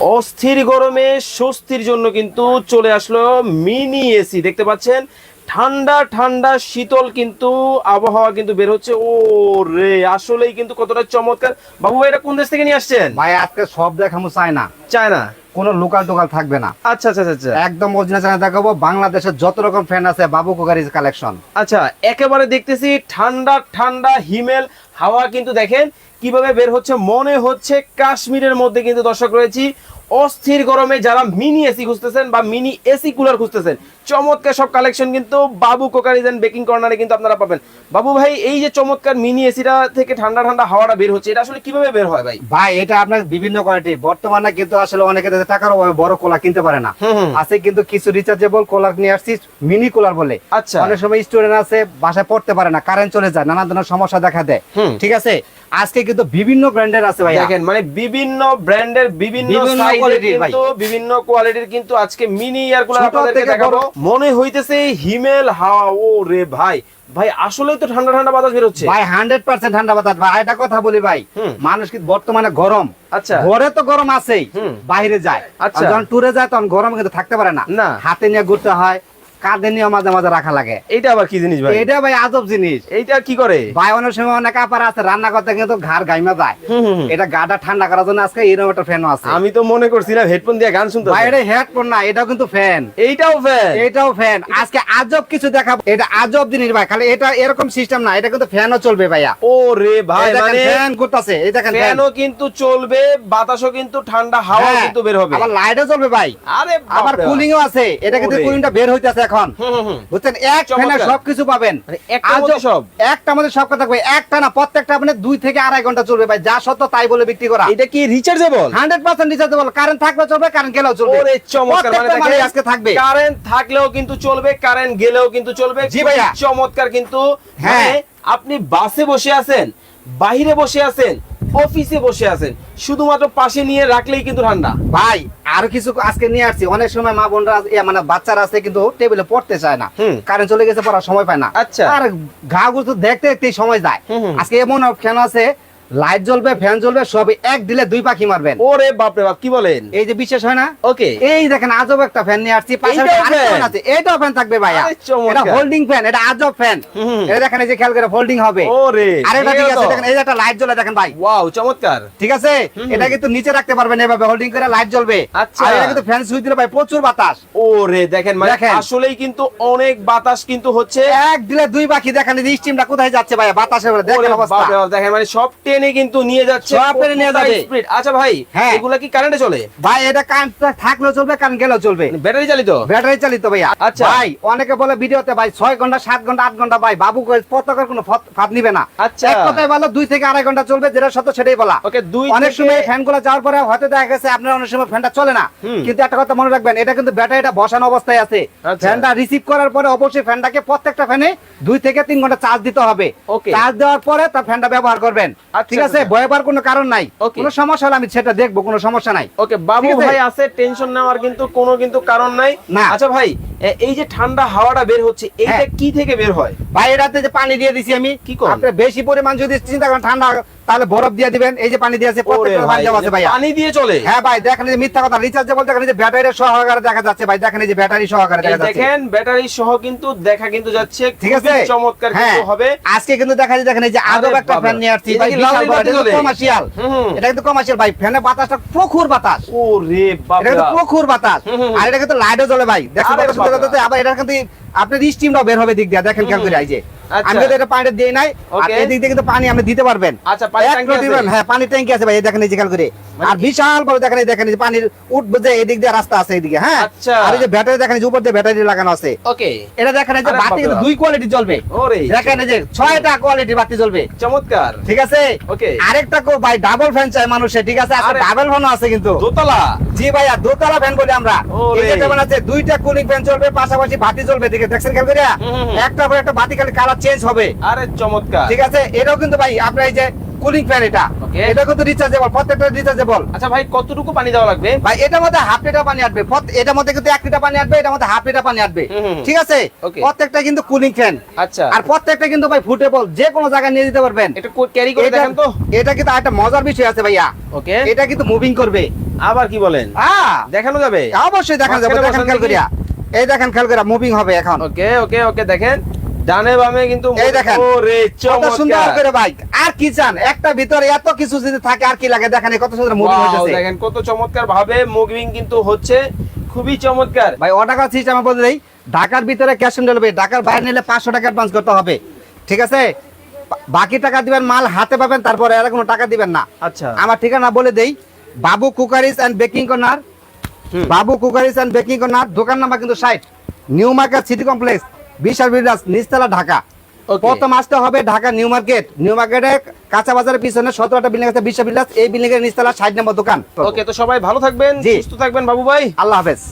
অস্থির গরমে স্বস্তির জন্য কিন্তু চলে আসলো মিনি এসি। দেখতে পাচ্ছেন ঠান্ডা ঠান্ডা শীতল কিন্তু আবহাওয়া কিন্তু বের হচ্ছে। ও রে আসলেই কিন্তু কতটা চমৎকার। বাবু ভাই এটা কোন দেশ থেকে নিয়ে আসছেন? ভাই আজকে সব দেখামো চায় না চায় না কোনো লোকাল টোকাল থাকবে না। আচ্ছা আচ্ছা আচ্ছা, আচ্ছা। একদম অরিজিনাল চায়না দেখাবো। বাংলাদেশের যত রকম ফ্যান আছে বাবু কোকারিজ কালেকশন আচ্ছা একেবারে দেখতেছি ঠান্ডা ঠান্ডা হিমেল হাওয়া কিন্তু দেখেন কীভাবে বের হচ্ছে মনে হচ্ছে কাশ্মীরের মধ্যে কিন্তু দর্শক রয়েছি। অস্থির গরমে যারা মিনি এসি খুঁজতেছেন বা মিনি এসি কুলার খুঁজতেছেন চমৎকার সব কালেকশন কিন্তু বাবু কোকারিজ এন্ড বেকিং কর্নারে কিন্তু আপনারা পাবেন। বাবু ভাই এই যে চমৎকার মিনি এসিটা থেকে ঠান্ডা ঠান্ডা হাওয়াটা বের হচ্ছে এটা আসলে কীভাবে বের হয় ভাই? ভাই এটা আপনার বিভিন্ন কোয়ালিটি বর্তমানে কিন্তু আসলে অনেকে টাকার অভাবে বড় কোলা কিনতে পারে না। আছে কিন্তু কিছু রিচার্জেবল কোলার নিয়ে আসছি মিনি কুলার বলে। আচ্ছা। অনেক সময় স্টুডেন্ট আছে বাসায় পড়তে পারে না কারেন্ট চলে যায় নানা ধরনের সমস্যা দেখা দেয়। ঠিক আছে? আজকে কিন্তু বিভিন্ন ব্র্যান্ডের আছে ভাই দেখেন মানে বিভিন্ন ব্র্যান্ডের বিভিন্ন বিভিন্ন ভাই। বিভিন্ন কোয়ালিটির কিন্তু আজকে মিনি এয়ার কুলার আপনাদেরকে দেখাবো। মনে হইতেছে হিমেল হাওয়া ও রে ভাই। ভাই আসলে তো ঠান্ডা ঠান্ডা বাতাস বের হচ্ছে ভাই হান্ড্রেড পার্সেন্ট ঠান্ডা বাতাস। ভাই এটা কথা বলি ভাই। মানুষ কিন্তু বর্তমানে গরম? আচ্ছা। ঘরে তো গরম আছেই। বাইরে যায়। আচ্ছা। যখন টুরে যায় তখন গরম কিন্তু থাকতে পারে না। না। হাতে নিয়ে ঘুরতে হয় কাঁধে নিয়ে মাঝে মাঝে রাখা লাগে। এইটা আবার কি জিনিস ভাই? এটা ভাই আজব জিনিস। এইটা কি করে? ভাই অনেক সময় অনেক আপার আছে রান্না করতে কিন্তু ঘাড় গাইমা যায়। এটা গাটা ঠান্ডা করার জন্য আজকে এরকম একটা ফ্যানও আছে। আমি তো মনে করছিলাম হেডফোন দিয়ে গান শুনতে ভাই এটা হেডফোন না এটাও কিন্তু ফ্যান এইটাও ফ্যান এটাও ফ্যান আজকে আজব কিছু দেখাবো। এটা আজব জিনিস ভাই খালি এটা এরকম সিস্টেম না এটা কিন্তু ফ্যানও চলবে ভাইয়া। ও রে ভাই মানে ফ্যান করতেছে এই দেখেন ফ্যান ফ্যানও কিন্তু চলবে বাতাসও কিন্তু ঠান্ডা হাওয়া হ্যাঁ, কিন্তু বের হবে। আবার লাইটও চলবে ভাই। আরে আবার। কুলিংও আছে এটা কিন্তু। কুলিংটা বের হইতেছে এখন। বুঝছেন? এক ফ্যানে সবকিছু পাবেন। সব? একটা মধ্যে সব কথা একটা না প্রত্যেকটা মানে দুই থেকে আড়াই ঘণ্টা চলবে ভাই। যা সত্য তাই বলে বিক্রি করা। এটা কি rechargeable hundred percent rechargeable current থাকলে চলবে কারেন্ট গেলেও চলবে। মানে আজকে থাকবে। কারেন্ট থাকলেও কিন্তু চলবে কারেন্ট গেলেও কিন্তু চলবে। জি ভাইয়া। চমৎকার কিন্তু। হ্যাঁ। মানে আপনি বাসে বসে আছেন বাইরে বসে আছেন অফিসে বসে আছেন শুধুমাত্র পাশে নিয়ে রাখলেই কিন্তু ঠান্ডা ভাই আর কিছু আজকে নিয়ে আসছি অনেক সময় মা বোনরা মানে বাচ্চারা আছে কিন্তু টেবিলে পড়তে চায় না। কারেন্ট চলে গেছে পড়ার সময় পায় না আচ্ছা। আর ঘা গুলো দেখতে দেখতেই সময় যায়। আজকে এমন কেন আছে লাইট জ্বলবে ফ্যান জ্বলবে সবই এক দিলে দুই পাখি মারবেন। ওরে বাপরে বাপ কি বলেন? এই যে বিশেষ হয় না? ওকে। এই দেখেন আজব একটা ফ্যান নিয়ে আসছি আছে এইটাও ফ্যান থাকবে ভাইয়া। এটা হোল্ডিং ফ্যান এটা আজব ফ্যান। এটা দেখেন এই যে খেয়াল করে হোল্ডিং হবে। ওরে আরেকটা ঠিক আছে দেখেন এই যে একটা লাইট জ্বলে দেখেন ভাই। ওয়াও চমৎকার। ঠিক আছে? এটা কিন্তু নিচে রাখতে পারবেন এভাবে হোল্ডিং করে লাইট জ্বলবে। আচ্ছা। আর এটা কিন্তু ফ্যান সুইচ দিলে ভাই প্রচুর বাতাস। ওরে দেখেন মানে দেখেন। আসলেই কিন্তু অনেক বাতাস কিন্তু হচ্ছে এক দিলে দুই পাখি দেখেন এই স্টিমটা কোথায় যাচ্ছে ভাই বাতাসের দেখেন অবস্থা। দেখেন মানে সব টেনে কিন্তু নিয়ে যাচ্ছে সব টেনে নিয়ে যাবে। speed। আচ্ছা ভাই হ্যাঁ। এগুলা কি কারেন্টে চলে? ভাই এটা কারেন্ট থাকলেও চলবে কারেন্ট গেলেও চলবে। ব্যাটারি চালিত? ব্যাটারি চালিত ভাইয়া। আচ্ছা। ভাই অনেকে বলে ভিডিওতে ভাই ছয় ঘণ্টা সাত ঘণ্টা আট ঘণ্টা ভাই বাবু পতাকার কোনো ফাঁদ নিবে না। আচ্ছা। এক কথায় বলো দুই থেকে আড়াই ঘণ্টা চলবে যেটা সত্য সেটাই বলা। ওকে দুই অনেক সময় ফ্যানগুলো যাওয়ার পরে হয়তো দেখা গেছে আপনার অনেক সময় ফ্যানটা চলে না। কিন্তু একটা কথা মনে রাখবেন এটা কিন্তু ব্যাটারিটা বসানো অবস্থায় আছে। আচ্ছা। ফ্যানটা রিসিভ করার পরে অবশ্যই ফ্যানটাকে প্রত্যেকটা ফ্যানে দুই থেকে তিন ঘণ্টা চার্জ দিতে হবে। চার্জ দেওয়ার পরে তার ফ্যানটা ব্যবহার করবেন। আচ্ছা, ঠিক আছে আচ্ছা। ভয় পাওয়ার কোনো কারণ নাই. কোনো সমস্যা হলে আমি সেটা দেখব কোনো সমস্যা নাই ওকে বাবু ভাই আছে টেনশন নেওয়ার কিন্তু কোনো কিন্তু কারণ নাই না। আচ্ছা ভাই এই যে ঠান্ডা হাওয়াটা বের হচ্ছে এইটা হ্যাঁ। কি থেকে বের হয়? ভাই এটাতে যে পানি দিয়ে দিছি আমি কি করেন? আপনি বেশি পরিমাণ যদি চিন্তা করেন ঠান্ডা তাহলে বরফ দিয়ে দিবেন এই যে পানি দিয়ে আছে ওরে প্রত্যেকটা ভাই, পানি দেওয়া আছে ভাইয়া। পানি দিয়ে চলে? হ্যাঁ ভাই দেখেন যে মিথ্যা কথা রিচার্জ বলতে দেখেন যে ব্যাটারি সহকারে দেখা যাচ্ছে ভাই দেখেন এই যে ব্যাটারি সহকারে দেখা যাচ্ছে। দেখেন ব্যাটারি সহ কিন্তু দেখা কিন্তু যাচ্ছে ঠিক আছে? চমৎকার হ্যাঁ। কিন্তু হবে। আজকে কিন্তু দেখা যায় দেখেন এই যে আদব একটা ফ্যান নিয়ে আসছি ভাই এটা? কমার্শিয়াল। এটা কিন্তু কমার্শিয়াল ভাই ফ্যানের বাতাসটা প্রখর বাতাস। ও রে বাবা এটা কিন্তু প্রখর বাতাস। আর এটা কিন্তু লাইটও জ্বলে ভাই। দেখেন জ্বলতে আবার এটা কিন্তু আপনার স্টিমটাও বের হবে দিক দিয়ে দেখেন খেয়াল করে আইজে আচ্ছা। আমি যদি এটা পানিটা দিয়ে নাই আর Okay. দিয়ে কিন্তু পানি আপনি দিতে পারবেন আচ্ছা, পানির ট্যাঙ্কি আছে? হ্যাঁ পানি ট্যাঙ্কি আছে ভাই দেখেন এই যে খেয়াল করে আর বিশাল বড় দেখেন দেখেন পানির উঠবে যে এদিক দিয়ে রাস্তা আছে এইদিকে হ্যাঁ? আচ্ছা। আর এই যে ব্যাটারি দেখেন যে উপর দিয়ে ব্যাটারি লাগানো আছে। ওকে। এটা দেখেন এই যে বাতি কিন্তু দুই কোয়ালিটি জ্বলবে। ওরে দেখেন এই যে ছয়টা কোয়ালিটি বাতি জ্বলবে। চমৎকার। ঠিক আছে? Okay. আরেকটা কো ভাই ডাবল ফ্যান চাই মানুষের ঠিক আছে? আর ডাবল ফ্যানও আছে কিন্তু। দোতলা। জি ভাইয়া দোতলা ফ্যান বলি আমরা। এই যে যেমন আছে দুইটা কুলিং ফ্যান চলবে পাশাপাশি বাতি জ্বলবে দেখে দেখছেন খেয়াল হুম। একটা পর একটা বাতি খালি কালার চেঞ্জ হবে। আরে চমৎকার। ঠিক আছে? এটাও কিন্তু ভাই আপনার এই যে কুলিং ফ্যান এটা। এটা কিন্তু রিচার্জেবল প্রত্যেকটা রিচার্জেবল আচ্ছা ভাই কতটুকু পানি দেওয়া লাগবে? ভাই এটার মধ্যে হাফ লিটার পানি আসবে। এটার মধ্যে কিন্তু এক লিটার পানি আসবে এটার মধ্যে হাফ লিটার পানি আসবে। ঠিক আছে? প্রত্যেকটা কিন্তু কুলিং ফ্যান আচ্ছা। আর প্রত্যেকটা কিন্তু ভাই ফুটেবল যে কোনো জায়গায় নিয়ে যেতে পারবেন। এটা ক্যারি করে দেখেন তো। এটা কিন্তু একটা মজার বিষয় আছে ভাইয়া। ওকে এটা কিন্তু মুভিং করবে। আবার কি বলেন? হ্যাঁ। দেখানো যাবে? অবশ্যই দেখা যাবে। দেখেন খেয়াল করিয়া। এই দেখেন খেয়াল করিয়া মুভিং হবে এখন। ওকে ওকে ওকে দেখেন। ডানে বামে কিন্তু এই দেখেন। ওরে কত সুন্দর করে বাইক আর কি চান? একটা ভিতরে এত কিছু যদি থাকে আর কি লাগে? দেখেন কত সুন্দর মুভিং হচ্ছে দেখেন কত চমৎকার ভাবে মুভিং কিন্তু হচ্ছে। খুবই চমৎকার। ভাই ও টাকা সিস্টেম বলে দেই ঢাকার ভিতরে ক্যাশ অন ডেলিভারি ঢাকার বাইরে নিলে পাঁচশো টাকা অ্যাডভান্স করতে হবে। ঠিক আছে? বাকি টাকা দিবেন মাল হাতে পাবেন তারপরে আর কোনো টাকা দিবেন না। আচ্ছা। আমার ঠিকানা বলে দেই Babu cookeries and baking corner Babu cookeries and baking corner দোকান নাম্বার কিন্তু site new market city complex. Bishal builders নিচতলা ঢাকা. প্রথম আসতে হবে ঢাকা নিউ মার্কেট। নিউ মার্কেটে কাঁচা বাজারের পিছনে সতেরোটা বিল্ডিং আছে বিশাল বিল্ডার্স এই বিল্ডিং এর নিচতলা ষাট নম্বর দোকান। ওকে তো সবাই ভালো থাকবেন। সুস্থ থাকবেন বাবু ভাই আল্লাহ হাফেজ।